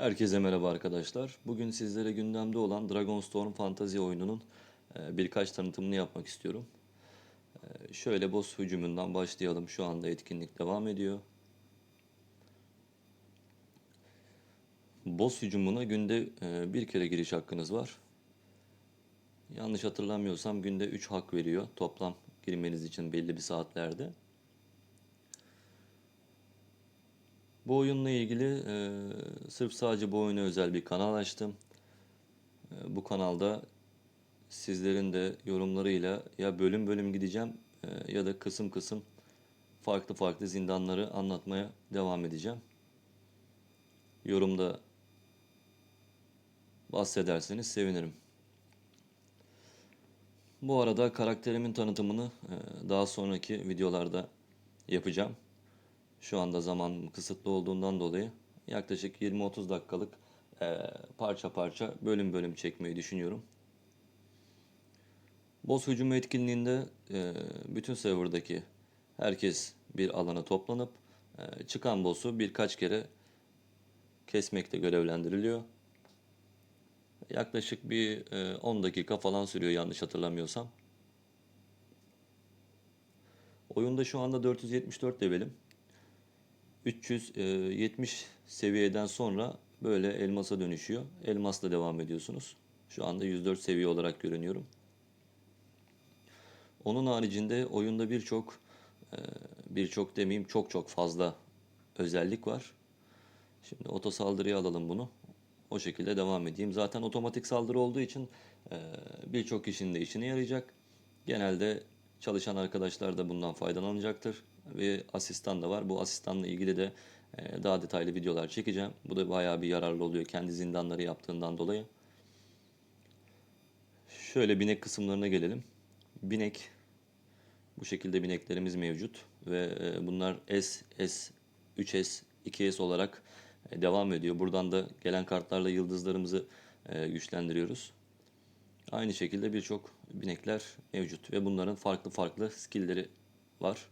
Herkese merhaba arkadaşlar. Bugün sizlere gündemde olan Dragonstorm Fantasy oyununun e, birkaç tanıtımını yapmak istiyorum. E, Şöyle boss hücumundan başlayalım. Şu anda etkinlik devam ediyor. Boss hücumuna günde e, bir kere giriş hakkınız var. Yanlış hatırlamıyorsam günde 3 hak veriyor toplam girmeniz için belli bir saatlerde. Bu oyunla ilgili e, sırf sadece bu oyuna özel bir kanal açtım. E, bu kanalda sizlerin de yorumlarıyla ya bölüm bölüm gideceğim e, ya da kısım kısım farklı farklı zindanları anlatmaya devam edeceğim. Yorumda bahsederseniz sevinirim. Bu arada karakterimin tanıtımını e, daha sonraki videolarda yapacağım. Şu anda zaman kısıtlı olduğundan dolayı yaklaşık 20-30 dakikalık eee, parça parça bölüm bölüm çekmeyi düşünüyorum. Boss hücumu etkinliğinde eee, bütün serverdaki herkes bir alana toplanıp eee, çıkan boss'u birkaç kere kesmekte görevlendiriliyor. Yaklaşık bir eee, 10 dakika falan sürüyor yanlış hatırlamıyorsam. Oyunda şu anda 474 levelim. 370 seviyeden sonra böyle elmasa dönüşüyor. Elmasla devam ediyorsunuz. Şu anda 104 seviye olarak görünüyorum. Onun haricinde oyunda birçok e, birçok demeyeyim çok çok fazla özellik var. Şimdi oto saldırıya alalım bunu. O şekilde devam edeyim. Zaten otomatik saldırı olduğu için e, birçok kişinin de işine yarayacak. Genelde çalışan arkadaşlar da bundan faydalanacaktır. Ve asistan da var. Bu asistanla ilgili de e, daha detaylı videolar çekeceğim. Bu da bayağı bir yararlı oluyor kendi zindanları yaptığından dolayı. Şöyle binek kısımlarına gelelim. Binek bu şekilde bineklerimiz mevcut ve e, bunlar S, S, 3S, 2S olarak e, devam ediyor. Buradan da gelen kartlarla yıldızlarımızı güçlendiriyoruz. Aynı şekilde birçok binekler mevcut ve bunların farklı farklı skill'leri var.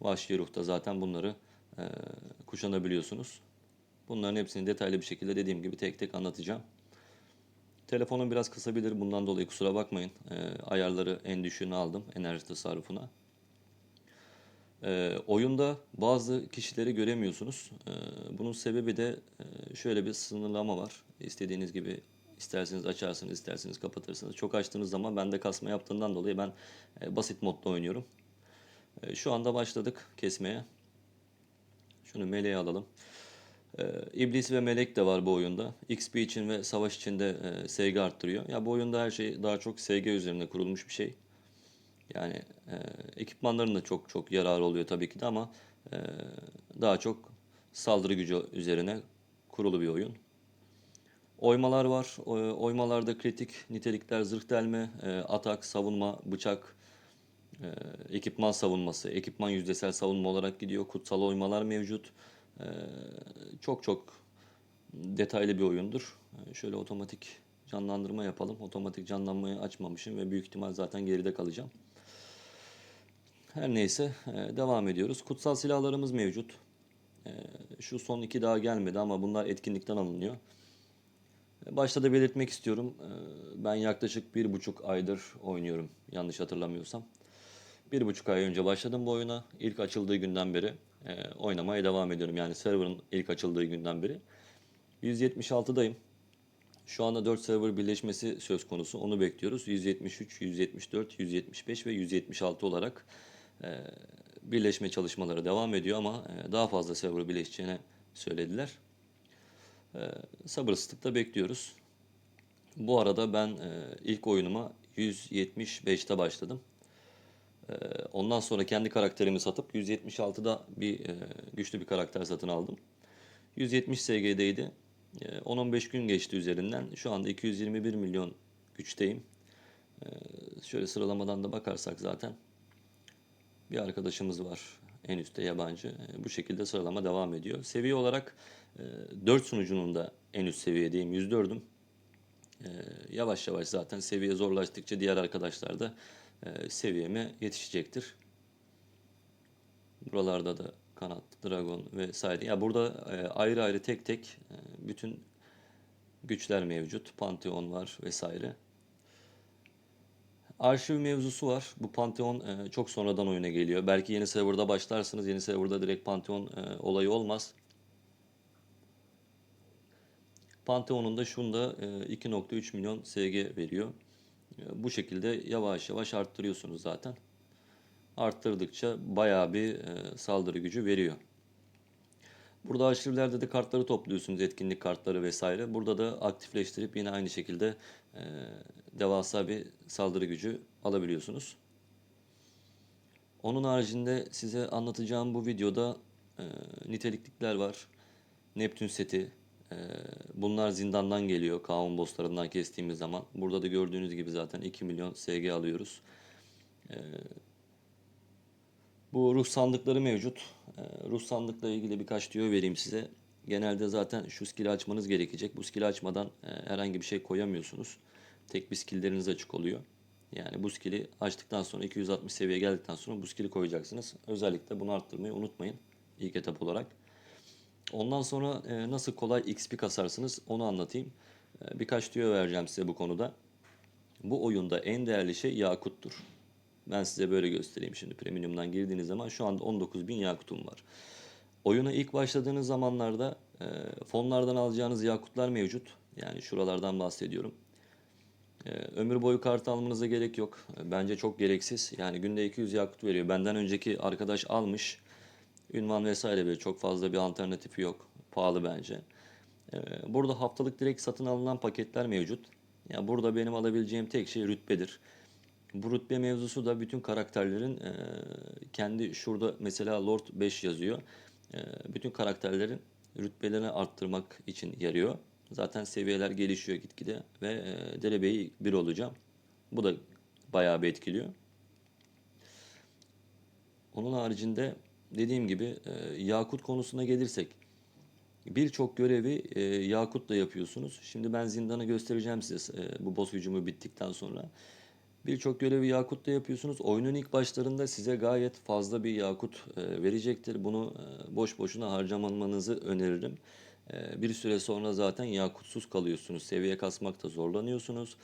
Vahşi ruhta zaten bunları e, kuşanabiliyorsunuz. Bunların hepsini detaylı bir şekilde dediğim gibi tek tek anlatacağım. Telefonum biraz kısabilir bundan dolayı kusura bakmayın. E, ayarları en düşüğünü aldım enerji tasarrufuna. E, oyunda bazı kişileri göremiyorsunuz. E, bunun sebebi de e, şöyle bir sınırlama var. İstediğiniz gibi isterseniz açarsınız, isterseniz kapatırsınız. Çok açtığınız zaman bende kasma yaptığından dolayı ben e, basit modda oynuyorum. E, şu anda başladık kesmeye. Şunu meleğe alalım. E, İblis ve melek de var bu oyunda. XP için ve savaş için de e, SG arttırıyor. Ya bu oyunda her şey daha çok SG üzerine kurulmuş bir şey. Yani e, ekipmanların da çok çok yararı oluyor tabii ki de ama e, daha çok saldırı gücü üzerine kurulu bir oyun. Oymalar var. Oymalarda kritik nitelikler zırh delme, atak, savunma, bıçak, e, ekipman savunması, ekipman yüzdesel savunma olarak gidiyor. Kutsal oymalar mevcut. E, çok çok detaylı bir oyundur. E, Şöyle otomatik canlandırma yapalım. Otomatik canlanmayı açmamışım ve büyük ihtimal zaten geride kalacağım. Her neyse e, devam ediyoruz. Kutsal silahlarımız mevcut. E, Şu son iki daha gelmedi ama bunlar etkinlikten alınıyor. Başta da belirtmek istiyorum. Ben yaklaşık bir buçuk aydır oynuyorum yanlış hatırlamıyorsam. Bir buçuk ay önce başladım bu oyuna. İlk açıldığı günden beri e, oynamaya devam ediyorum. Yani server'ın ilk açıldığı günden beri. 176'dayım. Şu anda 4 server birleşmesi söz konusu. Onu bekliyoruz. 173, 174, 175 ve 176 olarak e, birleşme çalışmaları devam ediyor ama e, daha fazla server birleşeceğini söylediler. E, sabırsızlıkla bekliyoruz. Bu arada ben e, ilk oyunuma 175'te başladım. E, ondan sonra kendi karakterimi satıp 176'da bir e, güçlü bir karakter satın aldım. 170 SG'deydi. E, 10-15 gün geçti üzerinden. Şu anda 221 milyon güçteyim. E, şöyle sıralamadan da bakarsak zaten bir arkadaşımız var en üstte yabancı. E, Bu şekilde sıralama devam ediyor. Seviye olarak e, 4 sunucunun da en üst seviyedeyim. 104'üm. E, Yavaş yavaş zaten seviye zorlaştıkça diğer arkadaşlar da e, seviyeme yetişecektir. Buralarda da kanat, dragon vesaire. Ya burada e, ayrı ayrı tek tek e, bütün güçler mevcut. Pantheon var vesaire. Arşiv mevzusu var. Bu Pantheon çok sonradan oyuna geliyor. Belki yeni serverda başlarsınız. Yeni serverda direkt Pantheon olayı olmaz. Pantheon'un da şunda e, 2.3 milyon SG veriyor. E, Bu şekilde yavaş yavaş arttırıyorsunuz zaten. Arttırdıkça bayağı bir e, saldırı gücü veriyor. Burada arşivlerde de kartları topluyorsunuz, etkinlik kartları vesaire. Burada da aktifleştirip yine aynı şekilde e, devasa bir saldırı gücü alabiliyorsunuz. Onun haricinde size anlatacağım bu videoda e, niteliklikler var. Neptün seti. E, bunlar zindandan geliyor. Kaon bosslarından kestiğimiz zaman. Burada da gördüğünüz gibi zaten 2 milyon SG alıyoruz. Bu ruh sandıkları mevcut. Ee, ruh sandıkla ilgili birkaç tüyo vereyim size. Genelde zaten şu skill'i açmanız gerekecek. Bu skill'i açmadan e, herhangi bir şey koyamıyorsunuz. Tek bir skill'leriniz açık oluyor. Yani bu skill'i açtıktan sonra 260 seviyeye geldikten sonra bu skill'i koyacaksınız. Özellikle bunu arttırmayı unutmayın ilk etap olarak. Ondan sonra e, nasıl kolay XP kasarsınız onu anlatayım. E, birkaç tüyo vereceğim size bu konuda. Bu oyunda en değerli şey yakuttur. Ben size böyle göstereyim şimdi premium'dan girdiğiniz zaman şu anda 19.000 yakutum var. Oyuna ilk başladığınız zamanlarda e, fonlardan alacağınız yakutlar mevcut. Yani şuralardan bahsediyorum. E, ömür boyu kart almanıza gerek yok. E, Bence çok gereksiz. Yani günde 200 yakut veriyor. Benden önceki arkadaş almış. Ünvan vesaire böyle çok fazla bir alternatifi yok. Pahalı bence. E, Burada haftalık direkt satın alınan paketler mevcut. Ya burada benim alabileceğim tek şey rütbedir. Bu rütbe mevzusu da bütün karakterlerin e, kendi şurada mesela Lord 5 yazıyor. E, bütün karakterlerin rütbelerini arttırmak için yarıyor. Zaten seviyeler gelişiyor gitgide ve e, derebeyi 1 olacağım. Bu da bayağı bir etkiliyor. Onun haricinde dediğim gibi e, Yakut konusuna gelirsek birçok görevi e, Yakut'la yapıyorsunuz. Şimdi ben zindanı göstereceğim size e, bu boss hücumu bittikten sonra. Birçok görevi Yakut'ta yapıyorsunuz. Oyunun ilk başlarında size gayet fazla bir Yakut e, verecektir. Bunu e, boş boşuna harcamanızı öneririm. E, bir süre sonra zaten Yakutsuz kalıyorsunuz. Seviye kasmakta zorlanıyorsunuz.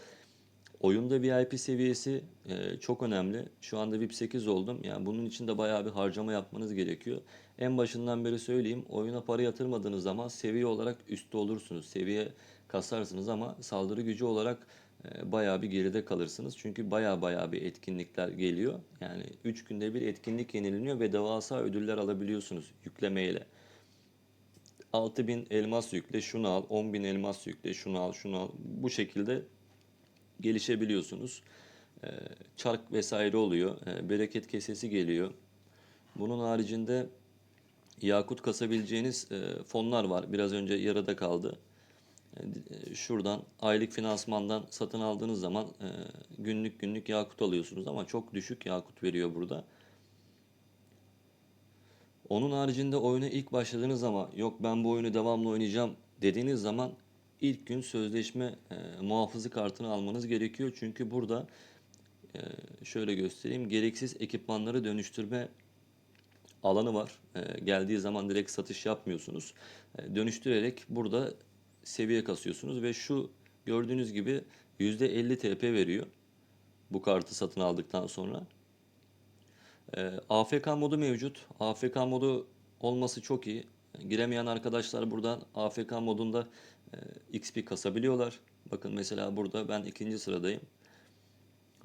Oyunda VIP seviyesi e, çok önemli. Şu anda VIP 8 oldum. Yani bunun için de bayağı bir harcama yapmanız gerekiyor. En başından beri söyleyeyim. Oyuna para yatırmadığınız zaman seviye olarak üstte olursunuz. Seviye kasarsınız ama saldırı gücü olarak e, bayağı bir geride kalırsınız. Çünkü bayağı bayağı bir etkinlikler geliyor. Yani 3 günde bir etkinlik yenileniyor ve devasa ödüller alabiliyorsunuz yüklemeyle. 6000 elmas yükle, şunu al, 10.000 elmas yükle, şunu al, şunu al. Bu şekilde gelişebiliyorsunuz. Ee, Çark vesaire oluyor. Ee, Bereket kesesi geliyor. Bunun haricinde yakut kasabileceğiniz e, fonlar var. Biraz önce yarıda kaldı. E, Şuradan aylık finansmandan satın aldığınız zaman e, günlük günlük yakut alıyorsunuz ama çok düşük yakut veriyor burada. Onun haricinde oyuna ilk başladığınız zaman yok ben bu oyunu devamlı oynayacağım dediğiniz zaman ilk gün sözleşme e, muhafızı kartını almanız gerekiyor. Çünkü burada e, şöyle göstereyim gereksiz ekipmanları dönüştürme alanı var. E, geldiği zaman direkt satış yapmıyorsunuz. E, dönüştürerek burada seviye kasıyorsunuz ve şu gördüğünüz gibi %50 TP veriyor bu kartı satın aldıktan sonra. Ee, AFK modu mevcut. AFK modu olması çok iyi. Giremeyen arkadaşlar buradan AFK modunda e, XP kasabiliyorlar. Bakın mesela burada ben ikinci sıradayım.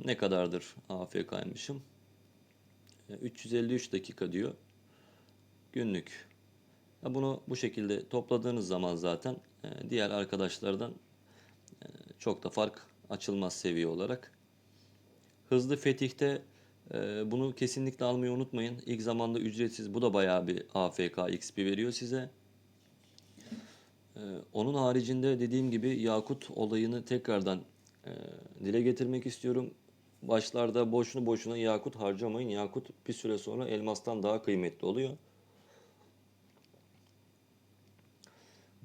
Ne kadardır AFK'ymışım? E, 353 dakika diyor. Günlük. Bunu bu şekilde topladığınız zaman zaten e, diğer arkadaşlardan e, çok da fark açılmaz seviye olarak. Hızlı fetihte e, bunu kesinlikle almayı unutmayın. İlk zamanda ücretsiz. Bu da bayağı bir AFK XP veriyor size. E, onun haricinde dediğim gibi Yakut olayını tekrardan e, dile getirmek istiyorum. Başlarda boşuna boşuna Yakut harcamayın. Yakut bir süre sonra elmastan daha kıymetli oluyor.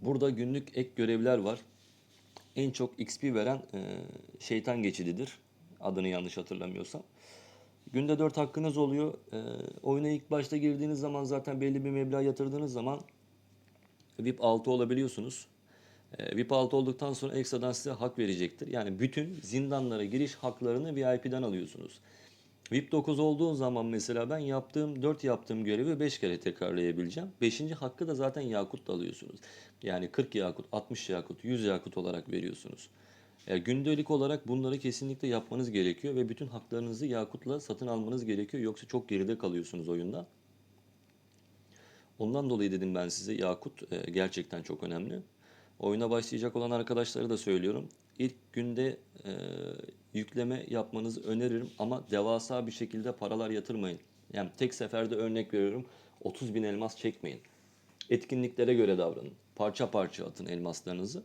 Burada günlük ek görevler var. En çok XP veren e, şeytan geçididir. Adını yanlış hatırlamıyorsam. Günde 4 hakkınız oluyor. E, oyuna ilk başta girdiğiniz zaman zaten belli bir meblağ yatırdığınız zaman VIP 6 olabiliyorsunuz. E, VIP 6 olduktan sonra ekstradan size hak verecektir. Yani bütün zindanlara giriş haklarını VIP'den alıyorsunuz. VIP 9 olduğu zaman mesela ben yaptığım 4 yaptığım görevi 5 kere tekrarlayabileceğim. 5. hakkı da zaten yakut alıyorsunuz. Yani 40 yakut, 60 yakut, 100 yakut olarak veriyorsunuz. Yani gündelik olarak bunları kesinlikle yapmanız gerekiyor ve bütün haklarınızı yakutla satın almanız gerekiyor. Yoksa çok geride kalıyorsunuz oyunda. Ondan dolayı dedim ben size yakut e, gerçekten çok önemli. Oyuna başlayacak olan arkadaşlara da söylüyorum. İlk günde e, yükleme yapmanızı öneririm ama devasa bir şekilde paralar yatırmayın. Yani tek seferde örnek veriyorum 30 bin elmas çekmeyin. Etkinliklere göre davranın. Parça parça atın elmaslarınızı.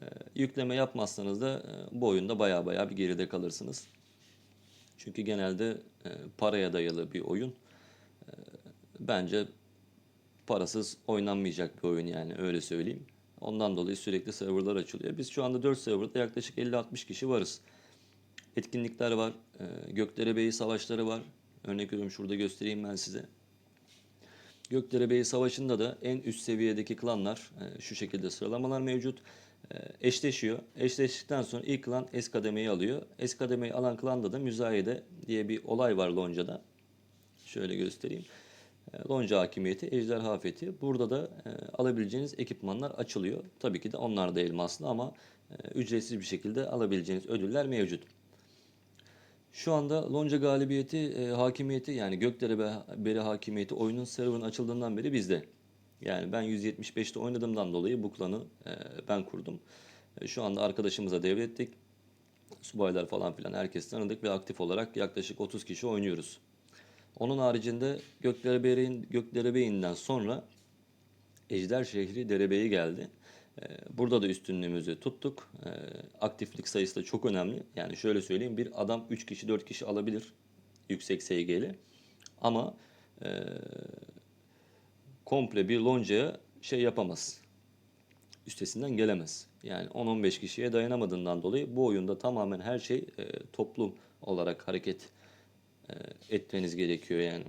E, yükleme yapmazsanız da e, bu oyunda baya baya bir geride kalırsınız. Çünkü genelde e, paraya dayalı bir oyun. E, bence parasız oynanmayacak bir oyun yani öyle söyleyeyim. Ondan dolayı sürekli serverlar açılıyor. Biz şu anda 4 serverda yaklaşık 50-60 kişi varız. Etkinlikler var. E, Gökderebeyi savaşları var. Örnek veriyorum şurada göstereyim ben size. Gökderebeyi Savaşı'nda da en üst seviyedeki klanlar e, şu şekilde sıralamalar mevcut. E, eşleşiyor. Eşleştikten sonra ilk klan kademeyi alıyor. Kademeyi alan klanda da müzayede diye bir olay var Lonca'da. Şöyle göstereyim. Lonca hakimiyeti, ejderha fethi. Burada da e, alabileceğiniz ekipmanlar açılıyor. Tabii ki de onlar da elmaslı ama e, ücretsiz bir şekilde alabileceğiniz ödüller mevcut. Şu anda Lonca galibiyeti, e, hakimiyeti yani Gökdere be- beri hakimiyeti oyunun server'ın açıldığından beri bizde. Yani ben 175'te oynadığımdan dolayı bu klanı e, ben kurdum. E, şu anda arkadaşımıza devrettik. Subaylar falan filan herkes tanıdık ve aktif olarak yaklaşık 30 kişi oynuyoruz. Onun haricinde Gökderebeyin, Gökderebeyi'nden sonra Ejder şehri Derebeyi geldi. Ee, Burada da üstünlüğümüzü tuttuk. Ee, Aktiflik sayısı da çok önemli. Yani şöyle söyleyeyim bir adam 3 kişi 4 kişi alabilir yüksek SG'li. Ama e, komple bir loncaya şey yapamaz. Üstesinden gelemez. Yani 10-15 kişiye dayanamadığından dolayı bu oyunda tamamen her şey e, toplum olarak hareket etmeniz gerekiyor yani.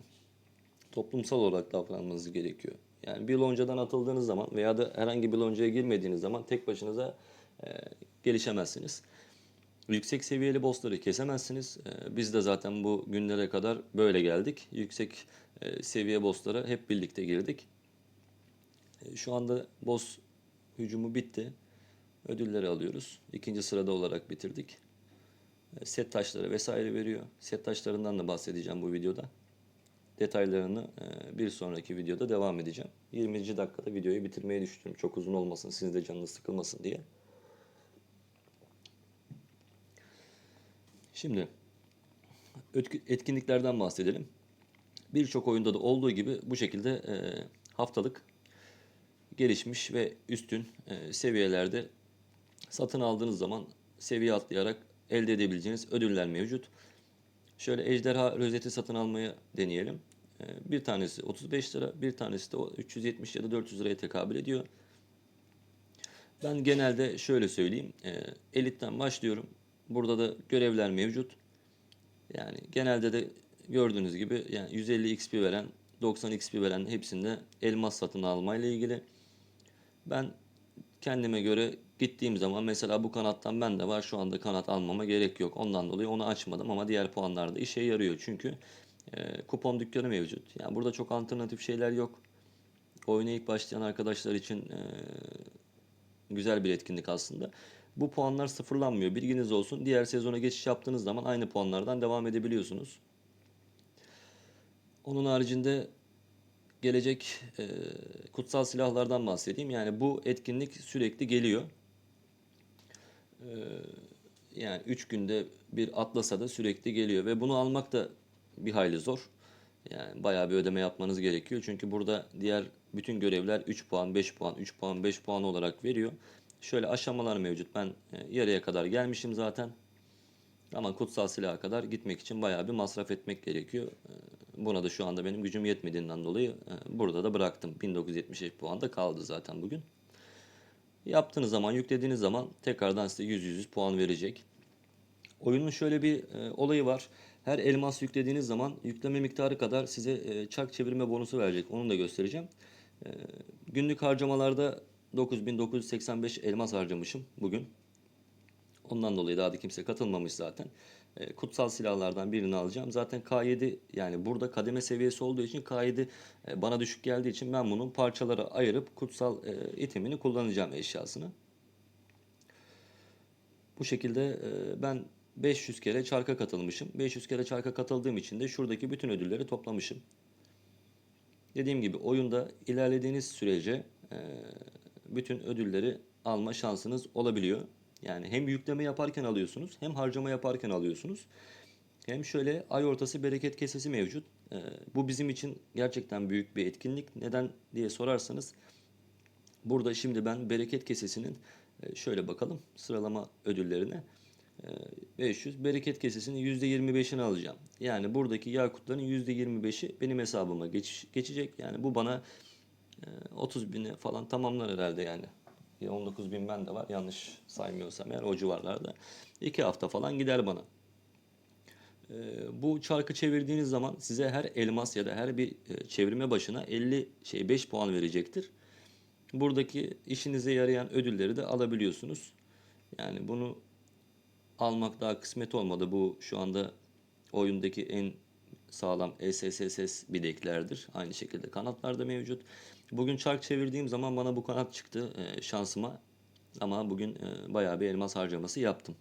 Toplumsal olarak davranmanız gerekiyor. Yani bir loncadan atıldığınız zaman veya da herhangi bir loncaya girmediğiniz zaman tek başınıza e, gelişemezsiniz. Yüksek seviyeli bossları kesemezsiniz. E, biz de zaten bu günlere kadar böyle geldik. Yüksek e, seviye bosslara hep birlikte girdik. E, şu anda boss hücumu bitti. Ödülleri alıyoruz. İkinci sırada olarak bitirdik. Set taşları vesaire veriyor. Set taşlarından da bahsedeceğim bu videoda. Detaylarını e, bir sonraki videoda devam edeceğim. 20. dakikada videoyu bitirmeyi düşünüyorum. Çok uzun olmasın, sizin de canınız sıkılmasın diye. Şimdi etkinliklerden bahsedelim. Birçok oyunda da olduğu gibi bu şekilde e, haftalık gelişmiş ve üstün e, seviyelerde satın aldığınız zaman seviye atlayarak elde edebileceğiniz ödüller mevcut. Şöyle ejderha rozeti satın almaya deneyelim. Ee, Bir tanesi 35 lira, bir tanesi de o 370 ya da 400 liraya tekabül ediyor. Ben genelde şöyle söyleyeyim. e, Elitten başlıyorum. Burada da görevler mevcut. Yani genelde de gördüğünüz gibi yani 150 XP veren, 90 XP veren hepsinde elmas satın almayla ilgili. Ben kendime göre gittiğim zaman mesela bu kanattan ben de var şu anda kanat almama gerek yok. Ondan dolayı onu açmadım ama diğer puanlarda işe yarıyor çünkü e, kupon dükkanı mevcut. Yani burada çok alternatif şeyler yok. Oyuna ilk başlayan arkadaşlar için e, güzel bir etkinlik aslında. Bu puanlar sıfırlanmıyor. Bilginiz olsun. Diğer sezona geçiş yaptığınız zaman aynı puanlardan devam edebiliyorsunuz. Onun haricinde gelecek e, kutsal silahlardan bahsedeyim. Yani bu etkinlik sürekli geliyor. E, yani 3 günde bir atlasa da sürekli geliyor ve bunu almak da bir hayli zor. Yani bayağı bir ödeme yapmanız gerekiyor. Çünkü burada diğer bütün görevler 3 puan, 5 puan, 3 puan, 5 puan olarak veriyor. Şöyle aşamalar mevcut. Ben e, yarıya kadar gelmişim zaten. Ama kutsal silaha kadar gitmek için bayağı bir masraf etmek gerekiyor. E, Buna da şu anda benim gücüm yetmediğinden dolayı e, burada da bıraktım. 1975 puan da kaldı zaten bugün. Yaptığınız zaman, yüklediğiniz zaman tekrardan size 100-100 puan verecek. Oyunun şöyle bir e, olayı var. Her elmas yüklediğiniz zaman yükleme miktarı kadar size e, çark çevirme bonusu verecek. Onu da göstereceğim. E, günlük harcamalarda 9985 elmas harcamışım bugün. Ondan dolayı daha da kimse katılmamış zaten. E, kutsal silahlardan birini alacağım. Zaten K7 yani burada kademe seviyesi olduğu için K7 e, bana düşük geldiği için ben bunun parçalara ayırıp kutsal e, itemini kullanacağım eşyasını. Bu şekilde e, ben 500 kere çarka katılmışım. 500 kere çarka katıldığım için de şuradaki bütün ödülleri toplamışım. Dediğim gibi oyunda ilerlediğiniz sürece bütün ödülleri alma şansınız olabiliyor. Yani hem yükleme yaparken alıyorsunuz hem harcama yaparken alıyorsunuz. Hem şöyle ay ortası bereket kesesi mevcut. E, bu bizim için gerçekten büyük bir etkinlik. Neden diye sorarsanız burada şimdi ben bereket kesesinin e, şöyle bakalım sıralama ödüllerine. E, 500 bereket kesesinin %25'ini alacağım. Yani buradaki yakutların %25'i benim hesabıma geç, geçecek. Yani bu bana e, 30 bini falan tamamlar herhalde yani. Ya 19 bin ben de var yanlış saymıyorsam yani o civarlarda. 2 hafta falan gider bana. E, bu çarkı çevirdiğiniz zaman size her elmas ya da her bir e, çevirme başına 50 şey 5 puan verecektir. Buradaki işinize yarayan ödülleri de alabiliyorsunuz. Yani bunu almak daha kısmet olmadı. Bu şu anda oyundaki en sağlam SSSS bileklerdir. Aynı şekilde kanatlar da mevcut. Bugün çark çevirdiğim zaman bana bu kanat çıktı e, şansıma. Ama bugün e, bayağı bir elmas harcaması yaptım.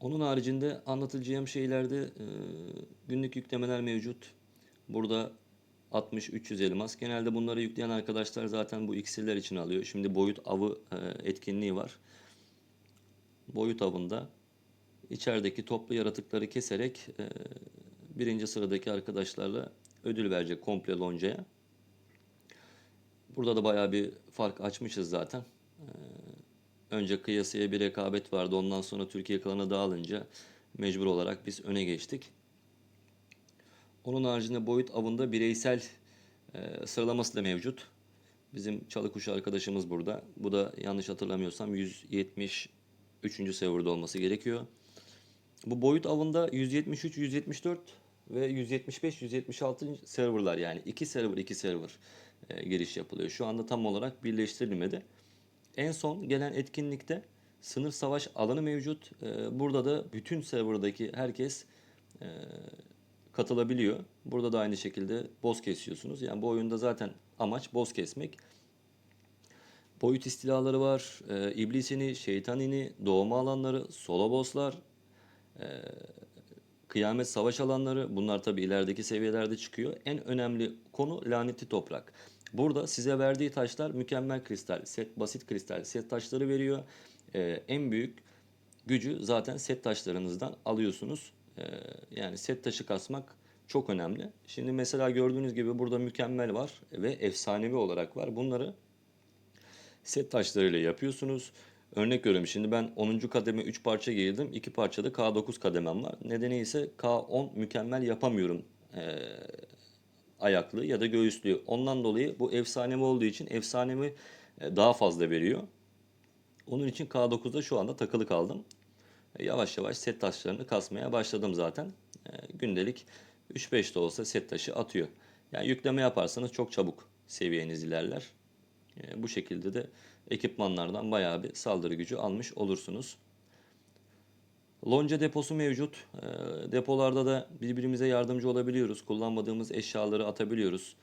Onun haricinde anlatacağım şeylerde e, günlük yüklemeler mevcut. Burada 60-300 elmas. Genelde bunları yükleyen arkadaşlar zaten bu iksirler için alıyor. Şimdi boyut avı e, etkinliği var. Boyut avında içerideki toplu yaratıkları keserek e, birinci sıradaki arkadaşlarla ödül verecek komple loncaya. Burada da bayağı bir fark açmışız zaten. E, önce kıyasıya bir rekabet vardı. Ondan sonra Türkiye klanı dağılınca mecbur olarak biz öne geçtik. Onun haricinde boyut avında bireysel e, sıralaması da mevcut. Bizim çalı kuşu arkadaşımız burada. Bu da yanlış hatırlamıyorsam 173. serverda olması gerekiyor. Bu boyut avında 173, 174 ve 175, 176. serverlar yani iki server, iki server e, giriş yapılıyor. Şu anda tam olarak birleştirilmedi. En son gelen etkinlikte sınır savaş alanı mevcut. E, burada da bütün serverdaki herkes e, katılabiliyor. Burada da aynı şekilde boss kesiyorsunuz. Yani bu oyunda zaten amaç boss kesmek. Boyut istilaları var. E, iblisini, şeytanini, doğma alanları, solo bosslar, e, kıyamet savaş alanları. Bunlar tabi ilerideki seviyelerde çıkıyor. En önemli konu lanetli toprak. Burada size verdiği taşlar mükemmel kristal, set basit kristal, set taşları veriyor. E, en büyük gücü zaten set taşlarınızdan alıyorsunuz. Ee, yani set taşı kasmak çok önemli. Şimdi mesela gördüğünüz gibi burada mükemmel var ve efsanevi olarak var. Bunları set taşlarıyla yapıyorsunuz. Örnek veriyorum şimdi ben 10. kademe 3 parça giydim. 2 parçada K9 kademem var. Nedeni ise K10 mükemmel yapamıyorum. Ee, ayaklı ya da göğüslü. Ondan dolayı bu efsanevi olduğu için efsanevi e, daha fazla veriyor. Onun için K9'da şu anda takılı kaldım. E, yavaş yavaş set taşlarını kasmaya başladım zaten. E, gündelik 3-5 de olsa set taşı atıyor. Yani yükleme yaparsanız çok çabuk seviyeniz ilerler. Bu şekilde de ekipmanlardan bayağı bir saldırı gücü almış olursunuz. Lonca deposu mevcut. Depolarda da birbirimize yardımcı olabiliyoruz. Kullanmadığımız eşyaları atabiliyoruz.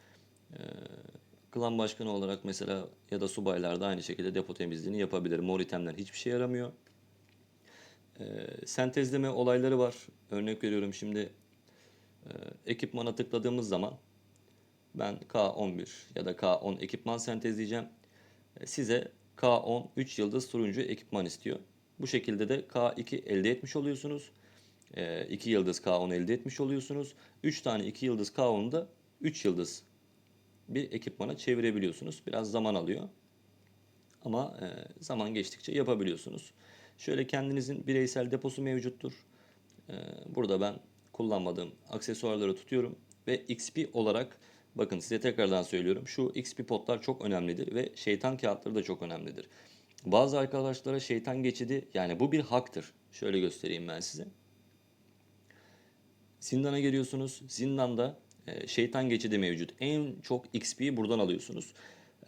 Klan başkanı olarak mesela ya da subaylar da aynı şekilde depo temizliğini yapabilir. Mor itemler hiçbir şey yaramıyor. E, sentezleme olayları var. Örnek veriyorum şimdi e, ekipmana tıkladığımız zaman ben K11 ya da K10 ekipman sentezleyeceğim. Size K10 3 yıldız turuncu ekipman istiyor. Bu şekilde de K2 elde etmiş oluyorsunuz. E, 2 yıldız K10 elde etmiş oluyorsunuz. 3 tane 2 yıldız K10'u da 3 yıldız bir ekipmana çevirebiliyorsunuz. Biraz zaman alıyor. Ama e, zaman geçtikçe yapabiliyorsunuz. Şöyle kendinizin bireysel deposu mevcuttur. Ee, burada ben kullanmadığım aksesuarları tutuyorum ve XP olarak bakın size tekrardan söylüyorum. Şu XP potlar çok önemlidir ve şeytan kağıtları da çok önemlidir. Bazı arkadaşlara şeytan geçidi yani bu bir haktır. Şöyle göstereyim ben size. Zindana geliyorsunuz. Zindanda e, şeytan geçidi mevcut. En çok XP'yi buradan alıyorsunuz.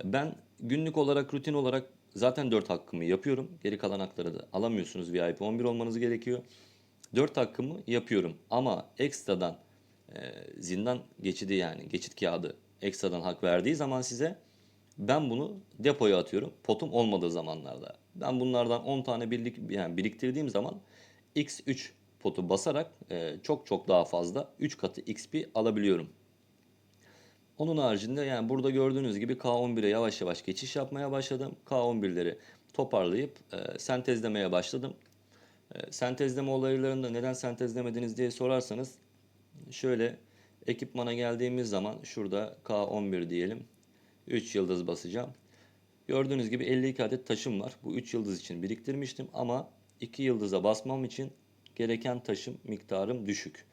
Ben günlük olarak, rutin olarak zaten 4 hakkımı yapıyorum. Geri kalan hakları da alamıyorsunuz. VIP 11 olmanız gerekiyor. 4 hakkımı yapıyorum. Ama ekstradan e, zindan geçidi yani geçit kağıdı ekstradan hak verdiği zaman size ben bunu depoya atıyorum. Potum olmadığı zamanlarda. Ben bunlardan 10 tane birlik yani biriktirdiğim zaman X3 potu basarak e, çok çok daha fazla 3 katı XP alabiliyorum. Onun haricinde yani burada gördüğünüz gibi K11'e yavaş yavaş geçiş yapmaya başladım. K11'leri toparlayıp e, sentezlemeye başladım. E, sentezleme olaylarında neden sentezlemediniz diye sorarsanız şöyle ekipmana geldiğimiz zaman şurada K11 diyelim. 3 yıldız basacağım. Gördüğünüz gibi 52 adet taşım var. Bu 3 yıldız için biriktirmiştim ama 2 yıldıza basmam için gereken taşım miktarım düşük.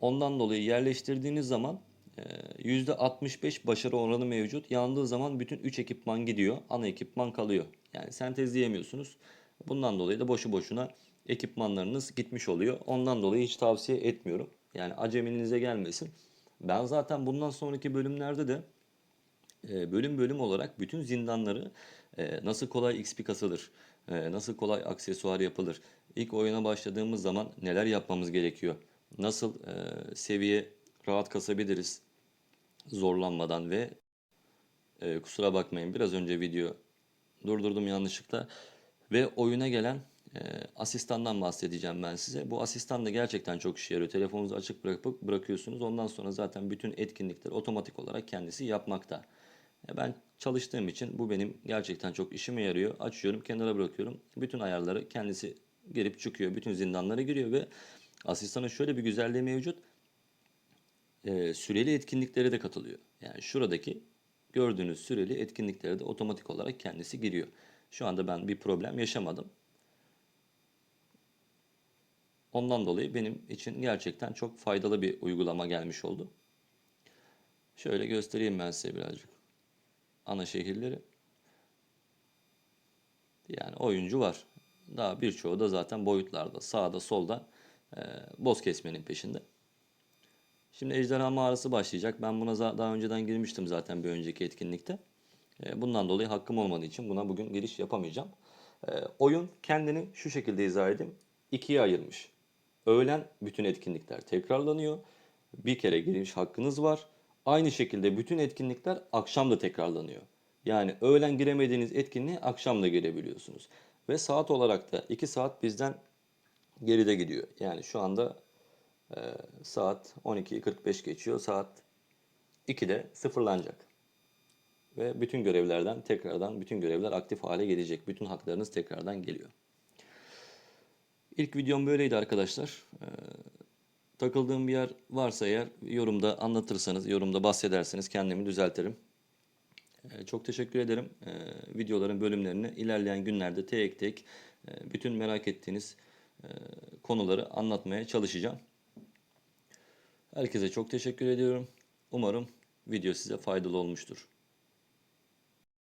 Ondan dolayı yerleştirdiğiniz zaman e, %65 başarı oranı mevcut. Yandığı zaman bütün 3 ekipman gidiyor. Ana ekipman kalıyor. Yani sentezleyemiyorsunuz. Bundan dolayı da boşu boşuna ekipmanlarınız gitmiş oluyor. Ondan dolayı hiç tavsiye etmiyorum. Yani aceminize gelmesin. Ben zaten bundan sonraki bölümlerde de e, bölüm bölüm olarak bütün zindanları e, nasıl kolay XP kasılır, e, nasıl kolay aksesuar yapılır, ilk oyuna başladığımız zaman neler yapmamız gerekiyor, nasıl e, seviye rahat kasabiliriz zorlanmadan ve e, kusura bakmayın biraz önce video durdurdum yanlışlıkla ve oyuna gelen e, asistandan bahsedeceğim ben size. Bu asistan da gerçekten çok işe yarıyor. Telefonunuzu açık bırakıp bırakıyorsunuz. Ondan sonra zaten bütün etkinlikleri otomatik olarak kendisi yapmakta. Ben çalıştığım için bu benim gerçekten çok işime yarıyor. Açıyorum, kenara bırakıyorum. Bütün ayarları kendisi girip çıkıyor. Bütün zindanlara giriyor ve asistanın şöyle bir güzelliği mevcut. E, süreli etkinliklere de katılıyor. Yani şuradaki gördüğünüz süreli etkinliklere de otomatik olarak kendisi giriyor. Şu anda ben bir problem yaşamadım. Ondan dolayı benim için gerçekten çok faydalı bir uygulama gelmiş oldu. Şöyle göstereyim ben size birazcık. Ana şehirleri. Yani oyuncu var. Daha birçoğu da zaten boyutlarda, sağda, solda e, boz kesmenin peşinde. Şimdi Ejderha Mağarası başlayacak. Ben buna daha önceden girmiştim zaten bir önceki etkinlikte. E, Bundan dolayı hakkım olmadığı için buna bugün giriş yapamayacağım. E, Oyun kendini şu şekilde izah edeyim. İkiye ayırmış. Öğlen bütün etkinlikler tekrarlanıyor. Bir kere giriş hakkınız var. Aynı şekilde bütün etkinlikler akşam da tekrarlanıyor. Yani öğlen giremediğiniz etkinliğe akşam da girebiliyorsunuz. Ve saat olarak da 2 saat bizden geride gidiyor. Yani şu anda e, saat 12.45 geçiyor. Saat 2'de sıfırlanacak. Ve bütün görevlerden tekrardan bütün görevler aktif hale gelecek. Bütün haklarınız tekrardan geliyor. İlk videom böyleydi arkadaşlar. Ee, takıldığım bir yer varsa eğer yorumda anlatırsanız, yorumda bahsederseniz kendimi düzeltirim. Ee, çok teşekkür ederim. Ee, videoların bölümlerini ilerleyen günlerde tek tek e, bütün merak ettiğiniz e, konuları anlatmaya çalışacağım. Herkese çok teşekkür ediyorum. Umarım video size faydalı olmuştur.